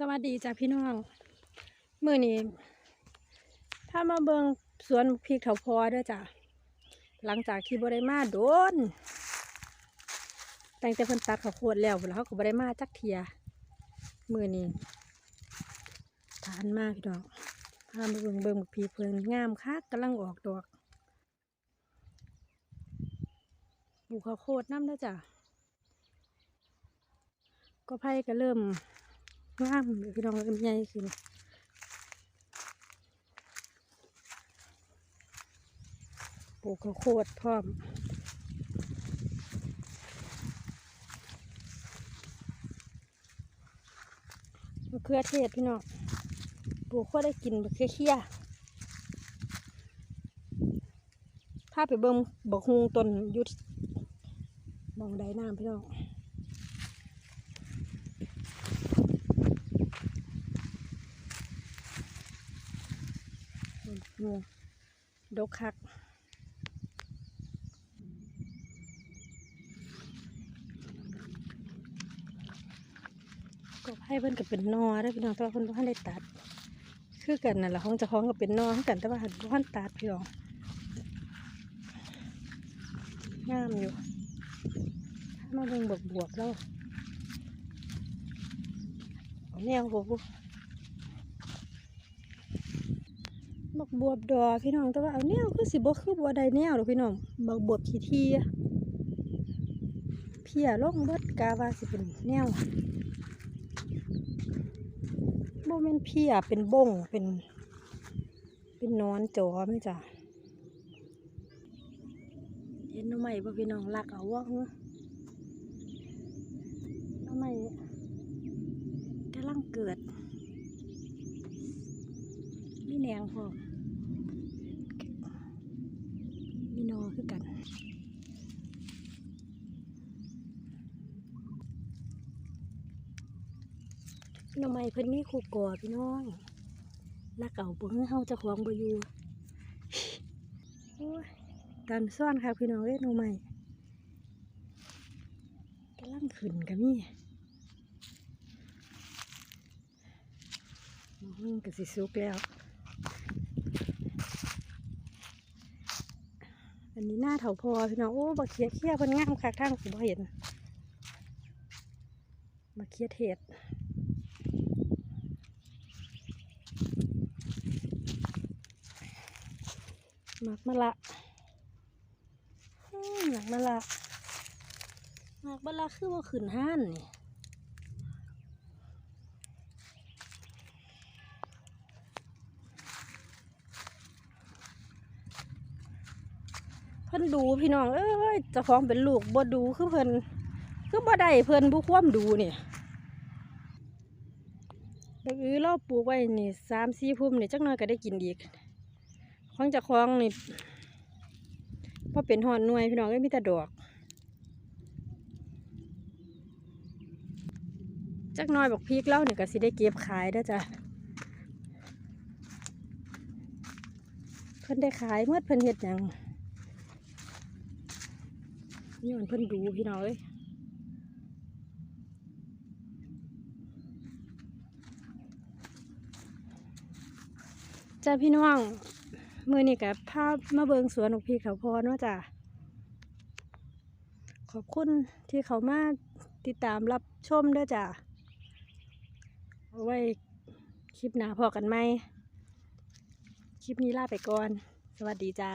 สวัสดีจ้าพี่น้องมือนี้ถ้ามาเบิงสวนพริกเถาพอด้อจ้ะหลังจากที่บ่ได้มาโดนแตงแต่เพิ่นตัดขาวโพดแล้วพุ่นล่ะเขาก็บ่ได้มาจักเทียมือนี้ทานมากพี่น้องพามาเบิงเบิงพริกเพิ่นงามคักกำลังออกดอกปลูกข้าวโพดน้ำเด้อจ้ะก็ไผ่ก็เริ่ม งามเลยพี่น้องเริ่มใหญ่ขึ้นปลูกข้าวโพดพร้อมมะเขือเทศพี่น้องปลูกก็ได้กินมะเขือเคี้ยถ้าไปเบิ่งบกฮุงต้นยุดมองใดน้ำพี่น้อง งูดกคักก็ให้เพิ่อนกับเป็นนอได้อพี่น้องแต่ว่าเพิ่นบ่ทันได้ตัด คือกันนั่นแหละของจ้าของก็เป็นนอคือกันแต่ว่าหันบ่ทันตัดพี่น้องงามอยู่ถ้ามาเบิ่งบวกบวกๆแล้วเอาแนวบ่บุ บักบวบดอพี่น้องแต่ว่าเอาแนวคือสิบ่คือบัวใดแนวดอพี่น้องบักบวบทีทีเพียลงเบิดกาวาสิเป็นแนวบ่แม่นเพียเป็นบงเป็น เป็นนอนจอไม่จ้ะเห็นน้ำใหม่บ่พี่น้องรักเอาวะหน้ำใหม่กำลังเกิด มีแนงพอมีนอคือกันหน่อไม้เพิ่นมีคู่ก่อพี่น้องลักเอาบ่ฮือเฮาจ้าของบ่อยู่โอ้ยการซ่อนค่ะพี่น้องเอ้ยหน่อไม้กำลังขึ้นก็มีอืมก็สิสุกแล้ว อันนี้หน้าเถาพอพี่น้องโอ้บักเขียเขี้ยเพิ่นงามคักทางสิบ่เห็นบักเขียเทศหมักมะละมหมักมะละหมักมะละคือว่าขึ้นห้านนี่ พิ่นดูพี่น้องเอ้ยจ้าของเป็นลูกบ่ดูคือเพิ่นคือบ่ได้เพิ่นผู้ควมดูเนี่บักอือเราปลูกไว้นี่สามสี่พุ่มนี่จักหน่อยก็ได้กินอีกของจะคลองนี่พอเป็นหอนหน่วยพี่น้องก็มีแต่ดอกจักหน้อยบอกพริกเล่าเนี่ยก็สิได้เก็บขายได้จ้ะเพิ่นได้ขายเมื่อเพิ่นเฮ็ดหยัง นี่มันเพิ่นดูพี่น้องเอ้ยจ้าพี่น้องมือนี่กับภาพมาเบิงสวนของพี่เขาพอเนาะจ้ะขอบคุณที่เขามาติดตามรับชมด้อจ้ะเอาไว้คลิปหน้าพอกันไหม คลิปนี้ลาไปก่อน สวัสดีจ้า